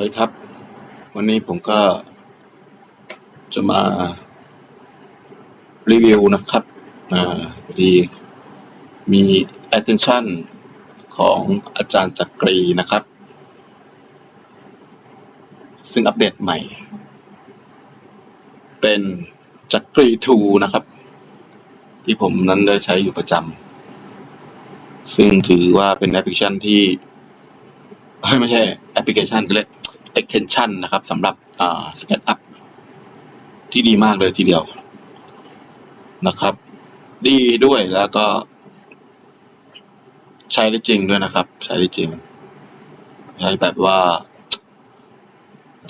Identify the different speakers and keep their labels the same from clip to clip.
Speaker 1: วัสดีครับ วันนี้ผมก็จะมารีวิวนะครับอ่าพอดีมี attention ของอาจารย์จักรีนะครับ ซึ่งอัปเดตใหม่ เป็นจักรี2นะครับ ที่ผมนั้นได้ใช้อยู่ประจำซึ่งถือว่าเป็นแอปพลิเคชันที่ไม่ใช่แอปพลิเคชันก็เรีย extension นะครับสำหรับ SketchUp ที่ดีมากเลยทีเดียวนะครับ ดีด้วยแล้วก็ ใช้ได้จริงด้วยนะครับ ใช้ได้จริง ใช้แบบว่า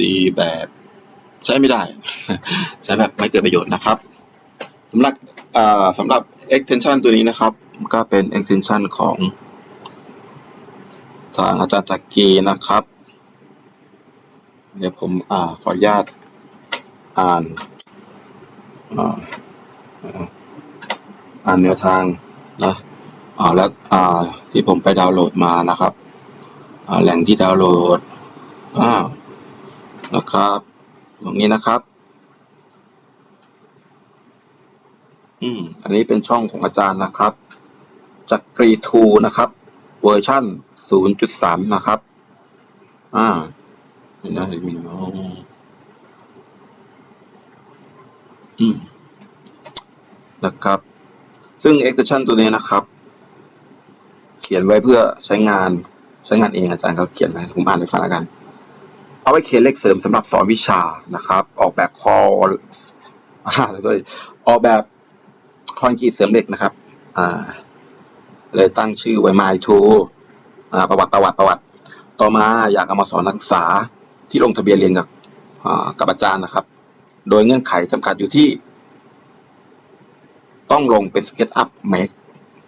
Speaker 1: ดีแบบ ใช้ไม่ได้ ใช้แบบไม่เกิดประโยชน์นะครับสำหรับสำหรับ extension ตัวนี้นะครับ ก็เป็น extension ของทางอาจารย์จักรีนะครับ เดี๋ยวผมอ่าขออนุญาตอ่านอ่านแนวทางนะอ่าแล้วอ่าที่ผมไปดาวน์โหลดมานะครับอ่าแหล่งที่ดาวน์โหลดอ่านะครับตรงนี้นะครับ อืม อันนี้เป็นช่องของอาจารย์นะครับ จักรีทูนะครับ เวอร์ชั่น 0.3 นะครับ อ่า เห็นไหมเห็นไหมอืมนะครับ ซึ่ง extension ตัวนี้นะครับ เขียนไว้เพื่อใช้งานใช้งานเองอาจารย์เขาเขียนไว้ผมอ่านให้ฟังแล้วกัน เอาไว้เขียนเลขเสริมสำหรับสอนวิชานะครับ ออกแบบคออ่าแล้วก็ออกแบบคอนกรีตเสริมเหล็กนะครับ อ่า เลยตั้งชื่อไว้ My t o อ่าประวัติประวัติประวัติ ต่อมาอยากเอามาสอนนักศึกษา ที่ลงทะเบียนเรียนกับอากับอาจารย์นะครับ โดยเงื่อนไขจำกัดอยู่ที่ ต้องลงเป็น SketchUp Make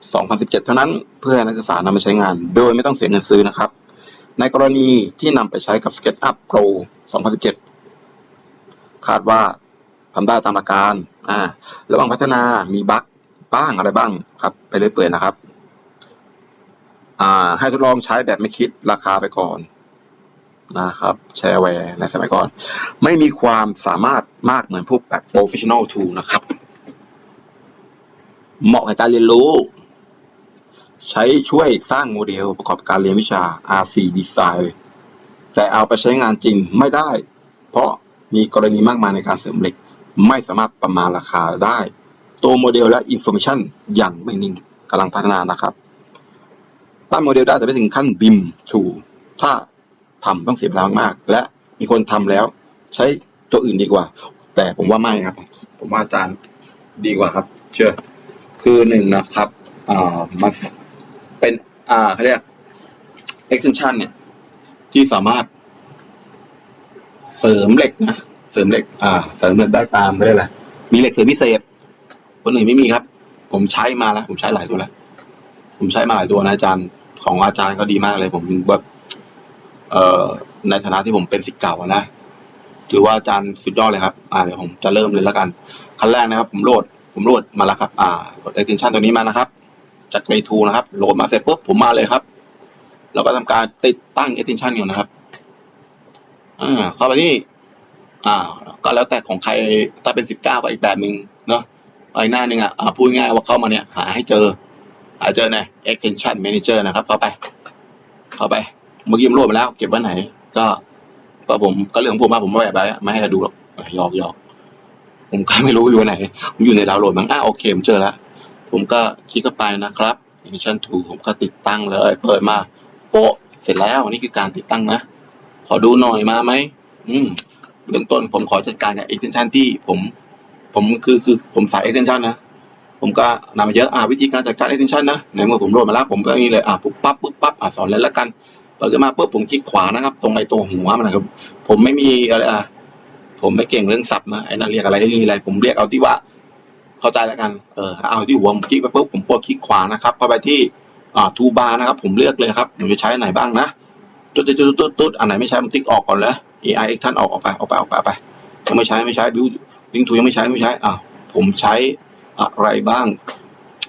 Speaker 1: 2017 เท่านั้นเพื่อนักศึกษานำไปใช้งาน โดยไม่ต้องเสียเงินซื้อนะครับ ในกรณีที่นำไปใช้กับ SketchUp Pro 2017 คาดว่าทำได้ตามหลักการอ่าระหว่างพัฒนามีบั๊กบ้างอะไรบ้างครับ ไปเรื่อยเปื่อยนะครับ อ่า ให้ทดลองใช้แบบไม่คิดราคาไปก่อน นะครับแชร์แวร์ในสมัยก่อน ไม่มีความสามารถมากเหมือนพวกแบบ professional tool นะครับ เหมาะกับการเรียนรู้ ใช้ช่วยสร้างโมเดลประกอบการเรียนวิชา RC Design แต่เอาไปใช้งานจริงไม่ได้ เพราะมีกรณีมากมายในการเสริมเหล็ก ไม่สามารถประมาณราคาได้ ตัวโมเดลและ Information อย่างไม่นิ่งกำลังพัฒนานะครับตั้งโมเดลได้แต่ไม่ถึงขั้น BIM 2ถ้า ทำต้องเสียเวลามาก และมีคนทำแล้ว ใช้ตัวอื่นดีกว่า แต่ผมว่าไม่ครับ ผมว่าอาจารย์ดีกว่าครับ เชื่อ คือหนึ่งนะครับอ่ามันเป็นอ่าเขาเรียก extension เนี่ย ที่สามารถ เสริมเหล็กนะเสริมเหล็ก อ่า เสริมเหล็กได้ตามได้แหละมีเหล็กเสริมพิเศษ คนอื่นไม่มีครับ ผมใช้มาแล้ว ผมใช้หลายตัวแล้ว ผมใช้มาหลายตัวนะอาจารย์ ของอาจารย์ก็ดีมากเลย ผมแบบ เอ่อในฐานะที่ผมเป็นศิษย์เก่านะ ถือว่าอาจารย์สุดยอดเลยครับ อ่าเดี๋ยวผมจะเริ่มเลยแล้วกัน ขั้นแรกนะครับ ผมโหลด ผมโหลดมาแล้วครับ อ่ากด extension ตัวนี้มานะครับ จาก Play 2นะครับ โหลดมาเสร็จปุ๊บผมมาเลยครับ แล้วก็ทำการติดตั้ง extension อยู่นะครับ อ่า เข้าไปที่ อ่า ก็แล้วแต่ของใคร ถ้าเป็น19ก็อีกแบบหนึ่งเนาะอีกหน้าหนึ่งอะอ่าพูดง่ายว่าเข้ามาเนี่ย หาให้เจอ หาเจอใน extension manager นะครับ เข้าไป เข้าไป เมื่อกี้ผมโหลดมาแล้ว เก็บไว้ไหน ก็ก็ผมก็เรื่องผมมาผมไม่แบบไรไม่ให้ใครดูหรอกหยอกหยอกผมก็ไม่รู้อยู่ไหน ผมอยู่ในดาวน์โหลดมั้งอะโอเคผมเจอแล้ว ผมก็คลิกเข้าไปนะครับ Edition 2ผมก็ติดตั้งเลยเปิดมาโป๊ะเสร็จแล้วนี่คือการติดตั้งนะ ขอดูหน่อยมาไหมอืมเบื้องต้นผมขอจัดการกับ extension ที่ผม ผมคือคือผมสาย extension นะ ผมก็นำมาเยอะอ่าวิธีการจัดการ extension นะในเมื่อผมโหลดมาแล้วผมก็นี่เลยอ่าปุ๊บปั๊บปุ๊บปั๊บอ่าสอนเลยแล้วกัน เปิดขึ้นมาปุ๊บผมคลิกขวานะครับ ตรงไอตัวหัวมันนะครับ ผมไม่มีอะไรอะผมไม่เก่งเรื่องศัพท์นะไอ้นั่นเรียกอะไรนี่อะไร ผมเรียกเอาที่ว่า เข้าใจแล้วกันเออเอาที่หัวผมคลิกไปปุ๊บผมกดคลิกขวานะครับเข้าไปที่อ่าทูบาร์นะครับ ผมเลือกเลยครับผมจะใช้อันไหนบ้างนะตุ๊ดตุ๊ดตุ๊ดตุ๊ดอันไหนไม่ใช้ผมติ๊กออกก่อนเลย AI ท่านออกออกไปออกไปออกไปไปยังไม่ใช้ไม่ใช้บิวลิงทูยังไม่ใช้ไม่ใช้อ่าผมใช้อะไรบ้าง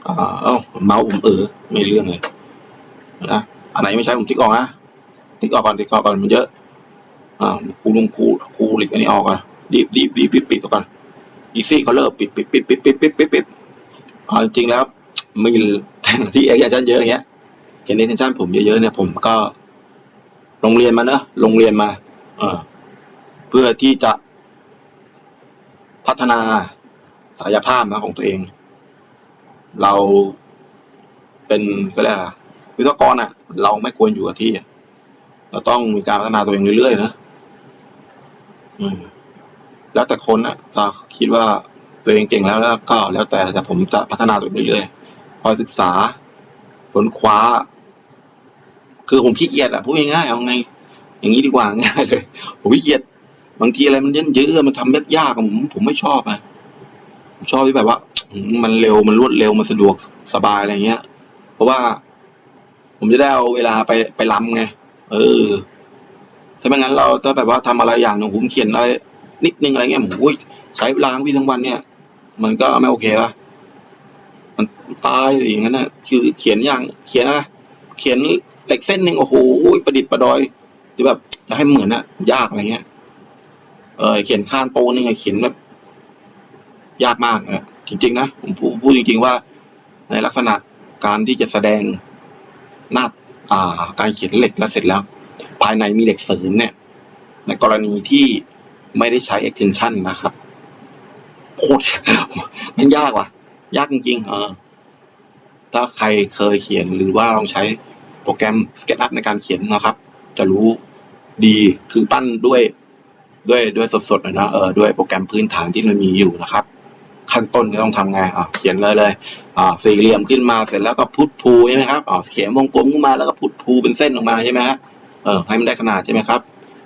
Speaker 1: อ่าเอ้าเมาส์ผมเออไม่เรื่องเลยนะอันไหนไม่ใช้ผมติ๊กออกนะ ติ๊กออกก่อนติ๊กออกก่อนมันเยอะอ่าครูลงคูคูลีกอันนี้ออกก่อนรีบรีบรีบรีบปิดก่อนอีซี่เขาเลิกปิดปิดปิดปิดปิดปิดปิดปิดอ่าจริงแล้วมีที่เอ็กซ์ชันเยอะอย่างเงี้ยเห็นเอ็กซ์ชันผมเยอะๆเนี่ยผมก็โรงเรียนมาเนอะโรงเรียนมา เออเพื่อที่จะพัฒนาศักยภาพนะของตัวเอง เราเป็นก็เรียกอะไรวิศวกรอะ เราไม่ควรอยู่กับที่อะ เราต้องมีการพัฒนาตัวเองเรื่อยๆนะแล้วแต่คนอะถ้าคิดว่าตัวเองเก่งแล้วแล้วก็แล้วแต่แต่ผมจะพัฒนาตัวเองเรื่อยๆคอยศึกษาค้นคว้า คือผมขี้เกียจอะพูดง่ายๆเอาไง อย่างนี้ดีกว่าง่ายเลยผมขี้เกียจบางทีอะไรมันเยอะๆมันทำยากๆผมผมไม่ชอบอะผมชอบที่แบบว่ามมันเร็วมันรวดเร็วมันสะดวกสบายอะไรเงี้ย เพราะว่า ผมจะได้เอาเวลาไปไปล้ำไง เออ ถ้าไม่งั้นเราถ้าแบบว่าทำอะไรอย่างหนึ่งผมเขียนอะไรนิดนึงอะไรเงี้ยผมอุ้ยใช้เวลาทั้งวี่ทั้งวันเนี่ย มันก็ไม่โอเคป่ะมันตายอย่างนั้นนะคือเขียนอย่างเขียนอะไรเขียนเหล็กเส้นหนึ่งโอ้โหประดิษฐ์ประดอยที่แบบจะให้เหมือนอะยากอะไรเงี้ย เออเขียนข้านโปนึงอะเขียนแบบยากมากอะจริงๆนะผมพูดจริง ๆ ว่า ในลักษณะการที่จะแสดงหน้า การเขียนเหล็กแล้วเสร็จแล้ว ภายในมีเหล็กเสริมเนี่ย ในกรณีที่ไม่ได้ใช้ extension นะครับโคตรมันยากว่ะ ยากจริงๆเออถ้าใครเคยเขียนหรือว่าลองใช้โปรแกรม SketchUp ในการเขียนนะครับ จะรู้ดีคือปั้นด้วยด้วยด้วยสดๆนะเออด้วยโปรแกรมพื้นฐานที่มันมีอยู่นะครับ ขั้นต้นจะต้องทำไงอะเขียนเลยเลยอ่าสี่เหลี่ยมขึ้นมาเสร็จแล้วก็พุททูใช่ไหมครับอ่าเขียนวงกลมขึ้นมาแล้วก็พุททูเป็นเส้นออกมาใช่ไหมฮะเออให้มันได้ขนาดใช่ไหมครับ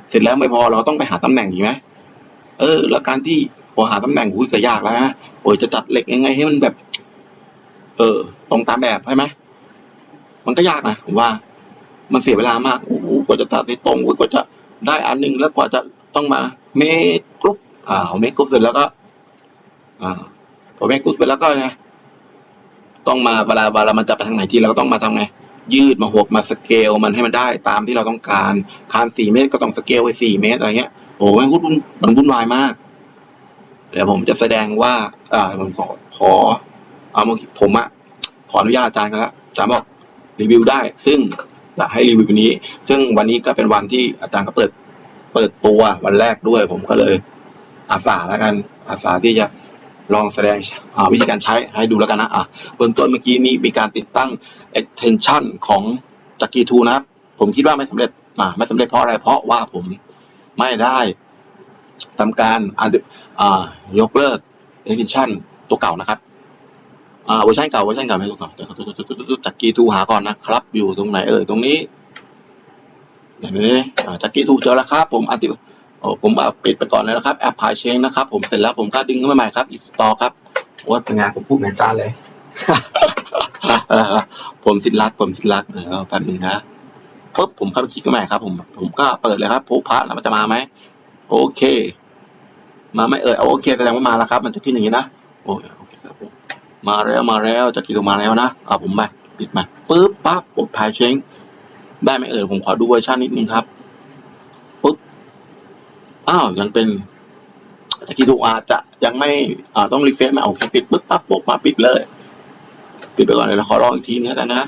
Speaker 1: เสร็จแล้วไม่พอเราต้องไปหาตำแหน่งอีกไหมเออ แล้วการที่พอหาตำแหน่งอุ้ยก็ยากแล้วนะโอ้ยจะจัดเหล็กยังไงให้มันแบบ เออ ตรงตามแบบใช่ไหมมันก็ยากนะผมว่า มันเสียเวลามากโอ้โหกว่าจะตัดให้ตรงกว่าจะได้อันหนึงแล้วกว่าจะต้องมาเมกรุ๊ปอ่าเมกรุ๊ปเสร็จแล้วก็ อ่าพอเมคกรุ๊ปเสร็จแล้วก็ไงต้องมาเวลาเวลามันจะไปทางไหนที่เราก็ต้องมาทำไง ยืดมาหกมาสเกลมันให้มันได้ตามที่เราต้องการ คานสี่เมตรก็ต้องสเกลไว้สี่เมตรอะไรเงี้ยโอ้โหมันวุ่นมันวุ่นวายมากเดี๋ยวผมจะแสดงว่าอ่าผมขอขอเอามาผมอะขออนุญาตอาจารย์กันล้วอาจารย์บอกรีวิวได้ ซึ่งอยากให้รีวิววันนี้ ซึ่งวันนี้ก็เป็นวันที่อาจารย์ก็เปิด เปิดตัววันแรกด้วย ผมก็เลยอาสาแล้วกัน อาสาที่จะ ลองแสดงวิธีการใช้ให้ดูแล้วกันนะอะเบื้องต้นเมื่อกี้มีมีการติดตั้ง extension ของจักรีทูนะครับผมคิดว่าไม่สำเร็จอ่าไม่สำเร็จเพราะอะไรเพราะว่าผมไม่ได้ทำการอ่ายกเลิก extension ตัวเก่านะครับอ่าเวอร์ชันเก่าเวอร์ชันเก่าไม่ตัวเก่าเดี๋ยวจักรีทูหาก่อนนะครับ อยู่ตรงไหนเอ่ยตรงนี้เดี๋ยวนี้จักรีทูเจอแล้วครับ ผมอันติ โอ้ผมเอาปิดไปก่อนเลยนะครับแอปพายเชงนะครับผมเสร็จแล้วผมก็ดึงขึ้นมาใหม่ครับอีกต่อครับว่าเป็นไงผมพูดเหมือนอาจารย์เลยเออผมสิทธิรักษ์ผมสิทธิรักษ์เดี๋ยวแป๊บนึงนะปุ๊บผมเข้าไปคลิกกันใหม่ครับ ผมผมก็เปิดเลยครับผู้พระแล้วมันจะมาไหมโอเค มาไหม่เอ่ยเอาโอเคแสดงว่ามาแล้วครับ มันจะขึ้นอย่างนี้นะโอเคโอเคครับผมมาแล้วมาแล้วจะกี่ตัวมาแล้วนะเอาผมไปปิดมาปุ๊บปั๊บกดพายเชงได้ไหมเอ่ยผมขอดูเวอร์ชันนิดนึงครับปุ๊บ อ้าวยังเป็นตะกี่ดูอาจจะยังไม่อ่าต้องรีเฟรชมาโอเคปิดปุ๊บปั๊บปุ๊บมาปิดเลย ปิดไปก่อนเลยนะขอลองอีกทีนึงแล้วกันนะ